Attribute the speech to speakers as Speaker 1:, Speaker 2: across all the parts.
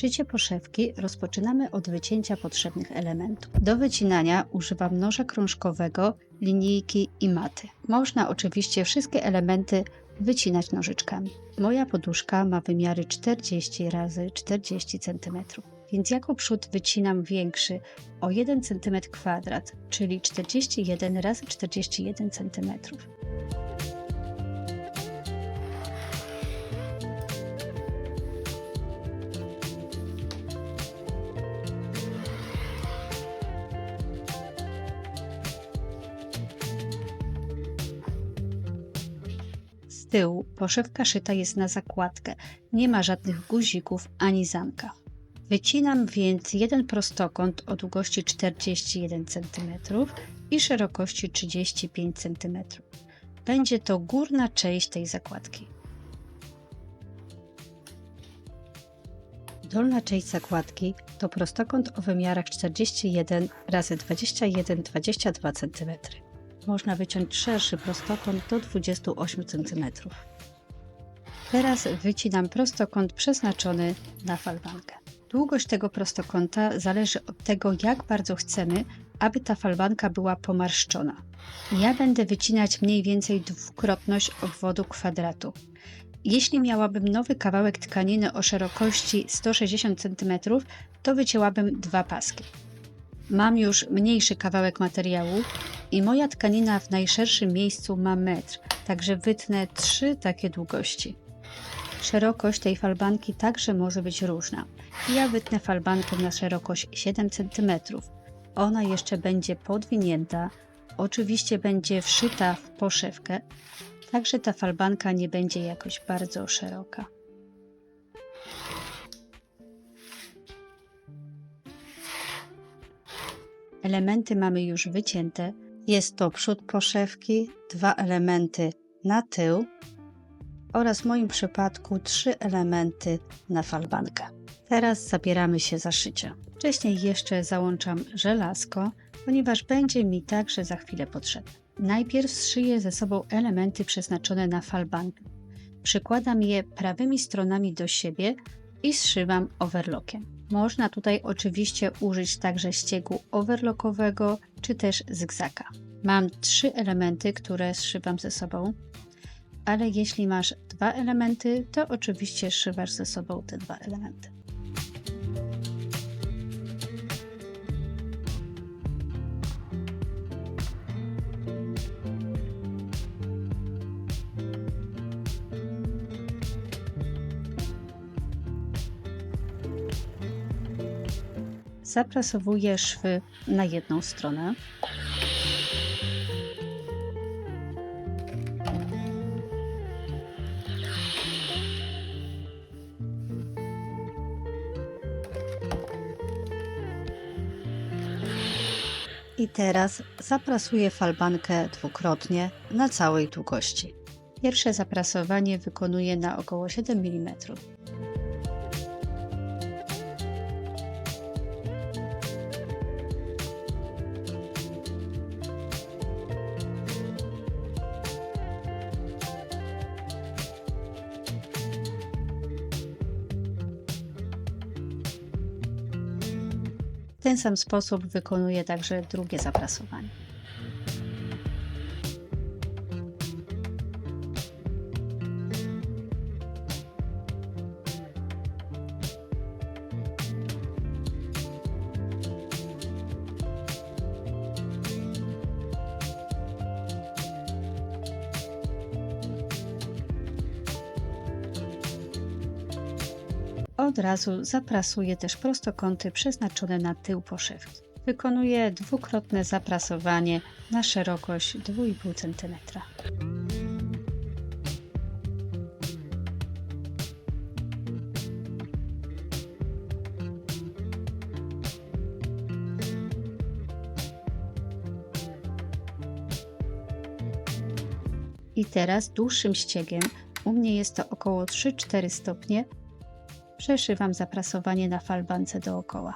Speaker 1: Szycie poszewki rozpoczynamy od wycięcia potrzebnych elementów. Do wycinania używam noża krążkowego, linijki i maty. Można oczywiście wszystkie elementy wycinać nożyczkami. Moja poduszka ma wymiary 40 x 40 cm, więc jako przód wycinam większy o 1 cm kwadrat, czyli 41 x 41 cm. Tyłu poszewka szyta jest na zakładkę, nie ma żadnych guzików ani zamka. Wycinam więc jeden prostokąt o długości 41 cm i szerokości 35 cm. Będzie to górna część tej zakładki. Dolna część zakładki to prostokąt o wymiarach 41 x 21 22 cm. Można wyciąć szerszy prostokąt do 28 cm. Teraz wycinam prostokąt przeznaczony na falbankę. Długość tego prostokąta zależy od tego, jak bardzo chcemy, aby ta falbanka była pomarszczona. Ja będę wycinać mniej więcej dwukrotność obwodu kwadratu. Jeśli miałabym nowy kawałek tkaniny o szerokości 160 cm, to wycięłabym dwa paski. Mam już mniejszy kawałek materiału i moja tkanina w najszerszym miejscu ma metr, także wytnę trzy takie długości. Szerokość tej falbanki także może być różna. Ja wytnę falbankę na szerokość 7 cm. Ona jeszcze będzie podwinięta, oczywiście będzie wszyta w poszewkę, także ta falbanka nie będzie jakoś bardzo szeroka. Elementy mamy już wycięte. Jest to przód poszewki, dwa elementy na tył oraz w moim przypadku trzy elementy na falbankę. Teraz zabieramy się za szycie. Wcześniej jeszcze załączam żelazko, ponieważ będzie mi także za chwilę potrzebne. Najpierw zszyję ze sobą elementy przeznaczone na falbankę. Przykładam je prawymi stronami do siebie i zszywam overlockiem. Można tutaj oczywiście użyć także ściegu overlockowego czy też zygzaka. Mam trzy elementy, które zszywam ze sobą, ale jeśli masz dwa elementy, to oczywiście szywasz ze sobą te dwa elementy. Zaprasowuję szwy na jedną stronę. I teraz zaprasuję falbankę dwukrotnie na całej długości. Pierwsze zaprasowanie wykonuję na około 7 mm. Ten sam sposób wykonuję także drugie zaprasowanie. Od razu zaprasuję też prostokąty przeznaczone na tył poszewki. Wykonuję dwukrotne zaprasowanie na szerokość 2,5 cm. I teraz dłuższym ściegiem, u mnie jest to około 3-4 stopnie, przeszywam zaprasowanie na falbance dookoła.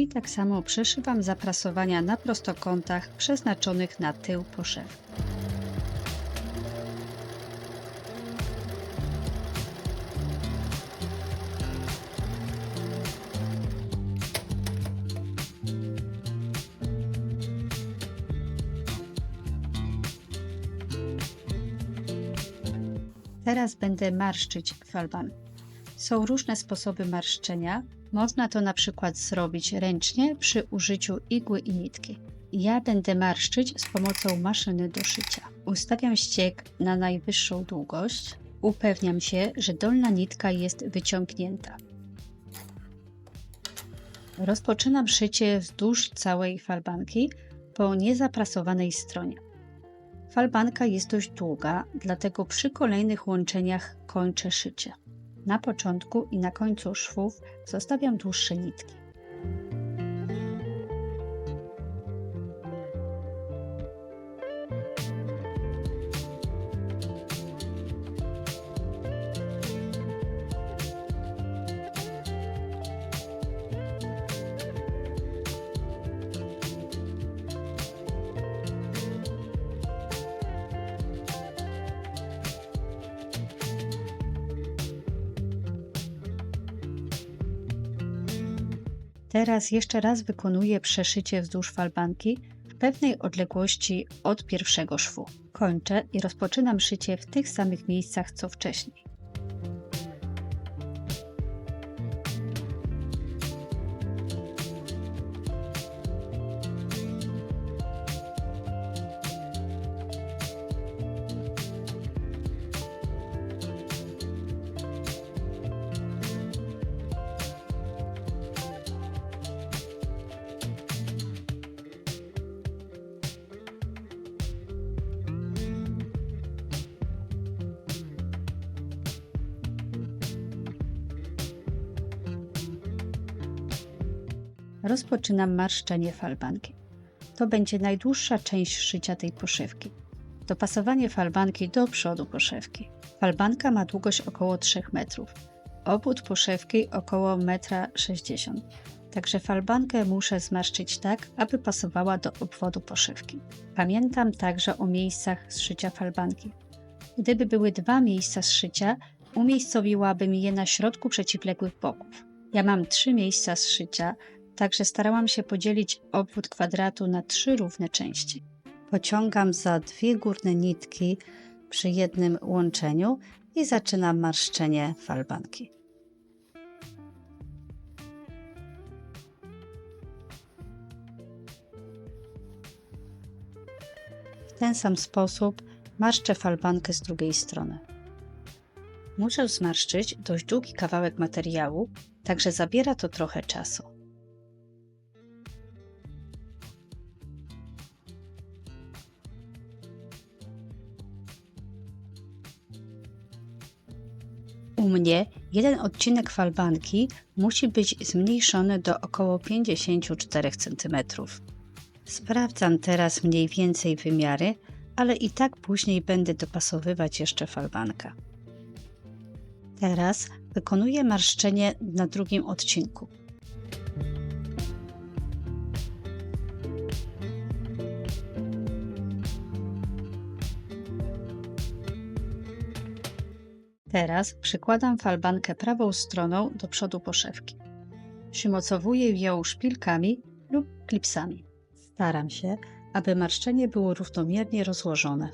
Speaker 1: I tak samo przeszywam zaprasowania na prostokątach przeznaczonych na tył poszewki. Teraz będę marszczyć falban. Są różne sposoby marszczenia. Można to na przykład zrobić ręcznie przy użyciu igły i nitki. Ja będę marszczyć z pomocą maszyny do szycia. Ustawiam ściek na najwyższą długość. Upewniam się, że dolna nitka jest wyciągnięta. Rozpoczynam szycie wzdłuż całej falbanki po niezaprasowanej stronie. Falbanka jest dość długa, dlatego przy kolejnych łączeniach kończę szycie. Na początku i na końcu szwów zostawiam dłuższe nitki. Teraz jeszcze raz wykonuję przeszycie wzdłuż falbanki w pewnej odległości od pierwszego szwu. Kończę i rozpoczynam szycie w tych samych miejscach co wcześniej. Rozpoczynam marszczenie falbanki. To będzie najdłuższa część szycia tej poszewki. Dopasowanie falbanki do przodu poszewki. Falbanka ma długość około 3 metrów. Obwód poszewki około 1,60 m. Także falbankę muszę zmarszczyć tak, aby pasowała do obwodu poszewki. Pamiętam także o miejscach zszycia falbanki. Gdyby były dwa miejsca zszycia, umiejscowiłabym je na środku przeciwległych boków. Ja mam trzy miejsca zszycia, Także starałam się podzielić obwód kwadratu na trzy równe części. Pociągam za dwie górne nitki przy jednym łączeniu i zaczynam marszczenie falbanki. W ten sam sposób marszczę falbankę z drugiej strony. Muszę zmarszczyć dość długi kawałek materiału, także zabiera to trochę czasu. U mnie jeden odcinek falbanki musi być zmniejszony do około 54 cm. Sprawdzam teraz mniej więcej wymiary, ale i tak później będę dopasowywać jeszcze falbanka. Teraz wykonuję marszczenie na drugim odcinku. Teraz przykładam falbankę prawą stroną do przodu poszewki. Przymocowuję ją szpilkami lub klipsami. Staram się, aby marszczenie było równomiernie rozłożone.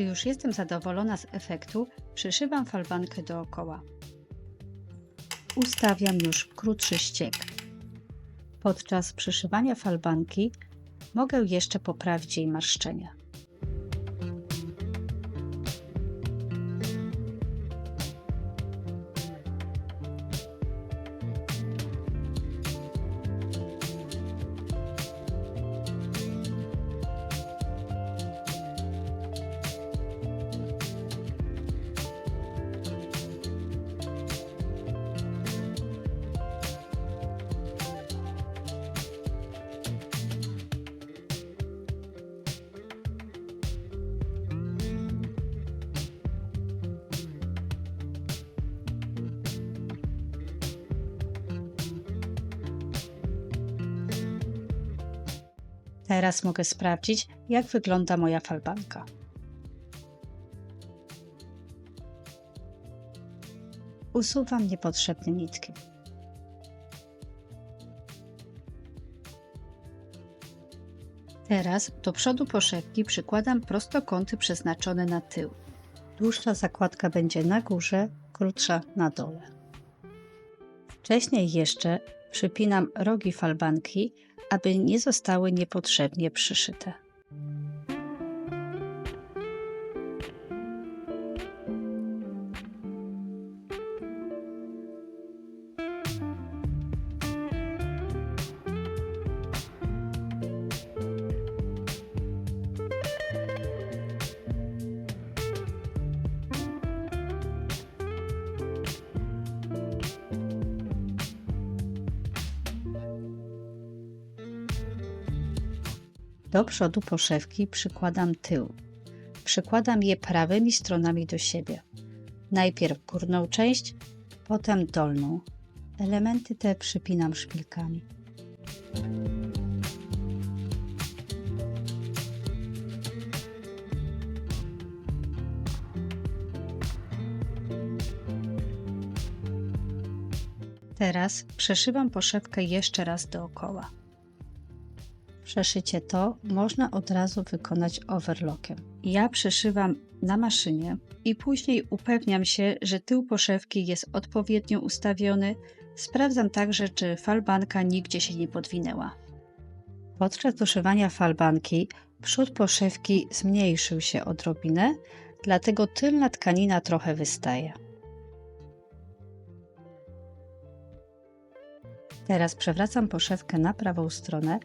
Speaker 1: Gdy już jestem zadowolona z efektu, przyszywam falbankę dookoła. Ustawiam już krótszy ściek. Podczas przyszywania falbanki mogę jeszcze poprawić jej marszczenie. Teraz mogę sprawdzić, jak wygląda moja falbanka. Usuwam niepotrzebne nitki. Teraz do przodu poszewki przykładam prostokąty przeznaczone na tył. Dłuższa zakładka będzie na górze, krótsza na dole. Wcześniej jeszcze przypinam rogi falbanki, aby nie zostały niepotrzebnie przyszyte. Do przodu poszewki przykładam tył. Przykładam je prawymi stronami do siebie. Najpierw górną część, potem dolną. Elementy te przypinam szpilkami. Teraz przeszywam poszewkę jeszcze raz dookoła. Przeszycie to można od razu wykonać overlockiem. Ja przeszywam na maszynie i później upewniam się, że tył poszewki jest odpowiednio ustawiony. Sprawdzam także, czy falbanka nigdzie się nie podwinęła. Podczas doszywania falbanki przód poszewki zmniejszył się odrobinę, dlatego tylna tkanina trochę wystaje. Teraz przewracam poszewkę na prawą stronę,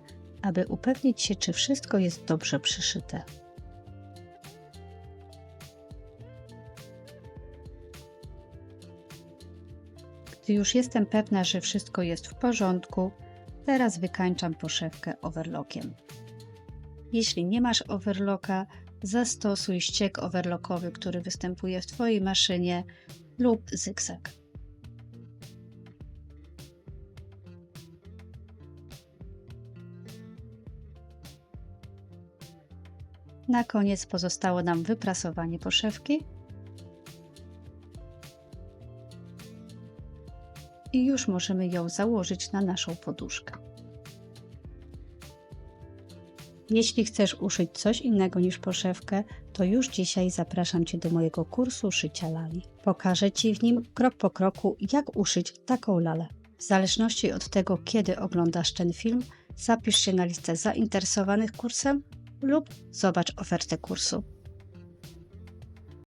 Speaker 1: aby upewnić się, czy wszystko jest dobrze przyszyte. Gdy już jestem pewna, że wszystko jest w porządku, teraz wykańczam poszewkę overlockiem. Jeśli nie masz overlocka, zastosuj ściek overlockowy, który występuje w Twojej maszynie lub zygzak. Na koniec pozostało nam wyprasowanie poszewki. I już możemy ją założyć na naszą poduszkę. Jeśli chcesz uszyć coś innego niż poszewkę, to już dzisiaj zapraszam Cię do mojego kursu szycia lali. Pokażę Ci w nim krok po kroku, jak uszyć taką lalę. W zależności od tego, kiedy oglądasz ten film, zapisz się na listę zainteresowanych kursem lub zobacz ofertę kursu.